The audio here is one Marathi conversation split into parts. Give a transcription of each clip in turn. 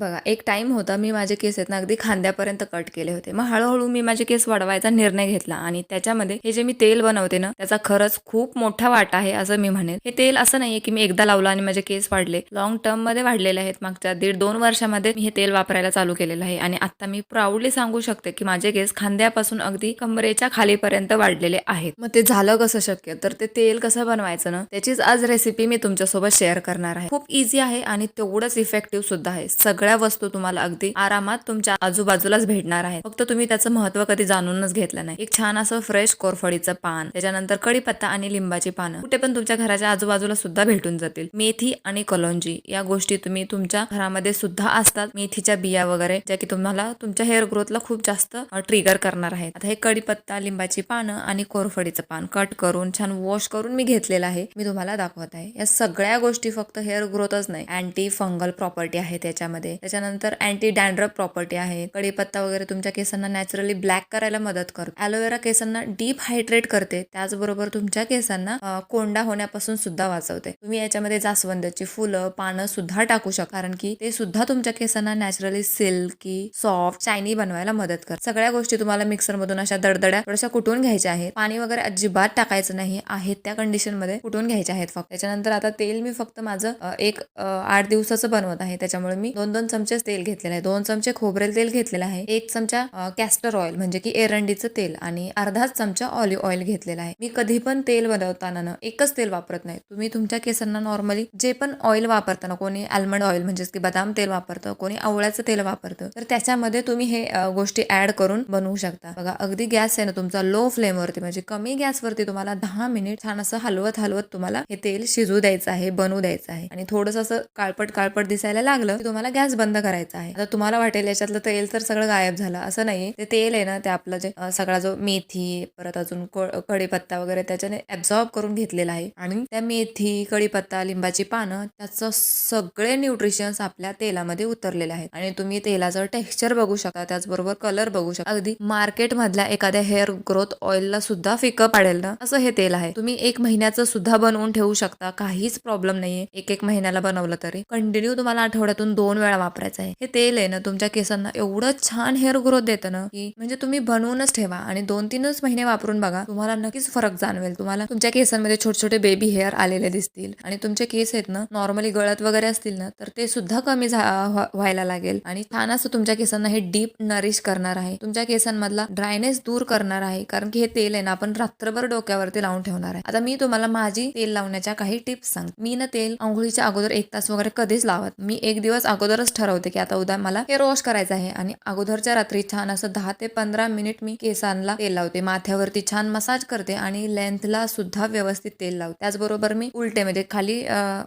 बघा एक टाईम होता मी माझे केस आहेत ना अगदी खांद्यापर्यंत कट केले होते. मग हळूहळू मी माझे केस वाढवायचा निर्णय घेतला आणि त्याच्यामध्ये हे जे मी तेल बनवते ना त्याचा खरंच खूप मोठा वाटा आहे असं मी म्हणेन. हे तेल असं नाहीये की मी एकदा लावलं आणि माझे केस वाढले. लॉंग टर्ममध्ये वाढलेले आहेत. मागच्या दीड दोन वर्षामध्ये मी हे तेल वापरायला चालू केलेलं आहे आणि आता मी प्राऊडली सांगू शकते की माझे केस खांद्यापासून अगदी कमरेच्या खालीपर्यंत वाढलेले आहेत. मग ते झालं कसं शक्य? तर ते तेल कसं बनवायचं ना त्याचीच आज रेसिपी मी तुमच्यासोबत शेअर करणार आहे. खूप इझी आहे आणि तेवढंच इफेक्टिव्ह सुद्धा आहे. सगळ्या वस्तू तुम्हाला अगदी आरामात तुमच्या आजूबाजूलाच भेटणार आहे फक्त तुम्ही त्याचं महत्त्व कधी जाणूनच घेतलं नाही. एक छान असं फ्रेश कोरफडीचं पान त्याच्यानंतर कडीपत्ता आणि लिंबाची पानं. कुठे पण तुमच्या घराच्या आजूबाजूला सुद्धा भेटून जातील. मेथी आणि कलोंजी या गोष्टी तुम्ही तुमच्या घरामध्ये सुद्धा असतात. मेथीच्या बिया वगैरे ज्या की तुम्हाला तुमच्या हेअर ग्रोथला खूप जास्त ट्रिगर करणार आहेत. आता हे कडीपत्ता लिंबाची पानं आणि कोरफडीचं पान कट करून छान वॉश करून मी घेतलेलं आहे. मी तुम्हाला दाखवत आहे. या सगळ्या गोष्टी फक्त हेअर ग्रोथच नाही अँटी फंगल प्रॉपर्टी आहे त्याच्यामध्ये त्याच्यानंतर अँटी डॅन्ड्रफ प्रॉपर्टी आहे. कडीपत्ता वगैरे तुमच्या केसांना नॅचरली ब्लॅक करायला मदत करतो. ॲलोवेरा केसांना डीप हायड्रेट करते. त्याचबरोबर तुमच्या केसांना कोंडा होण्यापासून सुद्धा वाचवते. तुम्ही याच्यामध्ये जास्वंदाची फुलं पानं सुद्धा टाकू शकता. कारण की ते सुद्धा तुमच्या केसांना नॅचरली सिल्की सॉफ्ट शायनी बनवायला मदत करत. सगळ्या गोष्टी तुम्हाला मिक्सर मधून अशा दडदड्या थोड्याशा कुटून घ्यायच्या आहेत. पाणी वगैरे अजिबात टाकायचं नाही. आहेत त्या कंडिशनमध्ये कुटून घ्यायच्या आहेत फक्त. त्याच्यानंतर आता तेल मी फक्त माझं एक आठ दिवसाचं बनवत आहे. त्याच्यामुळे मी दोन दोन दोन चमचे तेल घेतलेलं आहे. दोन चमचे खोबरेल तेल घेतलेलं आहे. एक चमचा कॅस्टर ऑइल म्हणजे की एरंडीचं तेल आणि अर्धाच चमचा ऑलिव्ह ऑइल घेतलेला आहे. मी कधी पण तेल बनवताना ना एकच तेल वापरत नाही. तुम्ही तुमच्या केसांना नॉर्मली जे पण ऑइल वापरताना कोणी आल्मंड ऑइल म्हणजेच की बदाम तेल वापरतं कोणी आवळ्याचं तेल वापरतं तर त्याच्यामध्ये तुम्ही हे गोष्टी ऍड करून बनवू शकता. बघा अगदी गॅस आहे ना तुमचा लो फ्लेमवरती म्हणजे कमी गॅसवरती तुम्हाला दहा मिनिट छान असं हलवत हलवत तुम्हाला हे तेल शिजू द्यायचं आहे बनवू द्यायचं आहे. आणि थोडस असं काळपट काळपट दिसायला लागलं की तुम्हाला गॅस बंद करायचा आहे. आता तुम्हाला वाटेल याच्यातलं तेल तर सगळं गायब झालं. असं नाही. ते तेल आहे ना ते आपलं जे सगळा जो मेथी परत अजून को- कढीपत्ता वगैरे त्याच्याने ऍब्झॉर्ब करून घेतलेला आहे. आणि त्या मेथी कढीपत्ता लिंबाची पानं त्याचं सगळे न्यूट्रिशन्स आपल्या तेलामध्ये उतरलेले आहेत. आणि तुम्ही तेलाचं टेक्स्चर बघू शकता. त्याचबरोबर कलर बघू शकता. अगदी मार्केट मधल्या एखाद्या हेअर ग्रोथ ऑइलला सुद्धा फिकं पाडेल ना असं हे तेल आहे. तुम्ही एक महिन्याचं सुद्धा बनवून ठेवू शकता. काहीच प्रॉब्लेम नाहीये. एक एक महिन्याला बनवलं तरी. कंटिन्यू तुम्हाला आठवड्यातून दोन वेळा वापरायचं आहे. हे तेल आहे ना तुमच्या केसांना एवढं छान हेअर ग्रोथ देतं ना की म्हणजे तुम्ही बनवूनच ठेवा आणि दोन तीनच महिने वापरून बघा तुम्हाला नक्कीच फरक जाणवेल. तुम्हाला तुमच्या केसांमध्ये छोटे छोटे बेबी हेअर आलेले दिसतील आणि तुमचे केस आहेत ना नॉर्मली गळत वगैरे असतील ना तर ते सुद्धा कमी झा- व्हायला लागेल. आणि छान असं तुमच्या केसांना हे डीप नरिश करणार आहे. तुमच्या केसांमधला ड्रायनेस दूर करणार आहे कारण की हे तेल आहे ना आपण रात्रभर डोक्यावरती लावून ठेवणार आहे. आता मी तुम्हाला माझी तेल लावण्याच्या काही टिप्स सांग मी ना तेल आंघोळीच्या अगोदर एक तास वगैरे कधीच लावत मी एक दिवस अगोदरच ठरवते की आता उद्या मला हेअर वॉश करायचं आहे. आणि अगोदरच्या रात्री छान असं दहा ते पंधरा मिनिट मी केसांना तेल लावते. माथ्यावरती छान मसाज करते आणि लेंथला सुद्धा व्यवस्थित तेल लावते. त्याचबरोबर मी उलटे म्हणजे खाली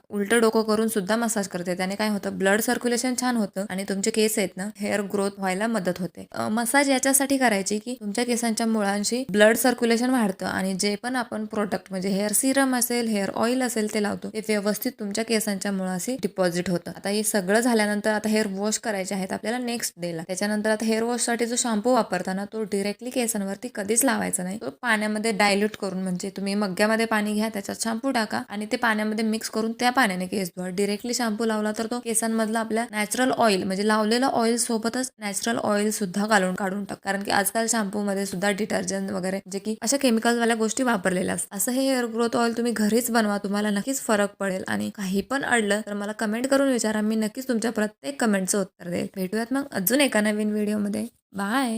उलट डोकं करून सुद्धा मसाज करते. त्याने काय होतं ब्लड सर्क्युलेशन छान होतं आणि तुमचे केस आहेत ना हेअर ग्रोथ व्हायला मदत होते. मसाज याच्यासाठी करायची की तुमच्या केसांच्या मुळांशी ब्लड सर्क्युलेशन वाढतं आणि जे पण आपण प्रोडक्ट म्हणजे हेअर सिरम असेल हेअर ऑइल असेल ते लावतो ते व्यवस्थित तुमच्या केसांच्या मुळाशी डिपॉझिट होतं. आता हे सगळं झाल्यानंतर आता हेअर वॉश करायचे आहेत आपल्याला नेक्स्ट डेला त्याच्यानंतर आता हेअर वॉशसाठी जो शॅम्पू वापरताना तो डिरेक्टली केसांवरती कधीच लावायचा नाही. तो पाण्यामध्ये डायल्यूट करून म्हणजे तुम्ही मग्ग्यामध्ये पाणी घ्या त्याच्यात शॅम्पू टाका आणि ते पाण्यामध्ये मिक्स करून त्या पाण्याने केस धुवा. डिरेक्टली शॅम्पू लावला तर तो केसांमधला आपल्या नॅचरल ऑइल म्हणजे लावलेलं ऑइल सोबतच नॅचरल ऑइल सुद्धा घालून काढून टाक. कारण की आजकाल शॅम्पू मध्ये सुद्धा डिटर्जंट वगैरे जे की अशा केमिकल वाल्या गोष्टी वापरलेल्या असतात. असं हे हेअर ग्रोथ ऑइल तुम्ही घरीच बनवा तुम्हाला नक्कीच फरक पडेल. आणि काही पण अडलं तर मला कमेंट करून विचारा. मी नक्कीच तुमच्या प्रत्येक ते कमेंटचं उत्तर देईल भेटूयात मग अजून एका नवीन व्हिडिओमध्ये. बाय!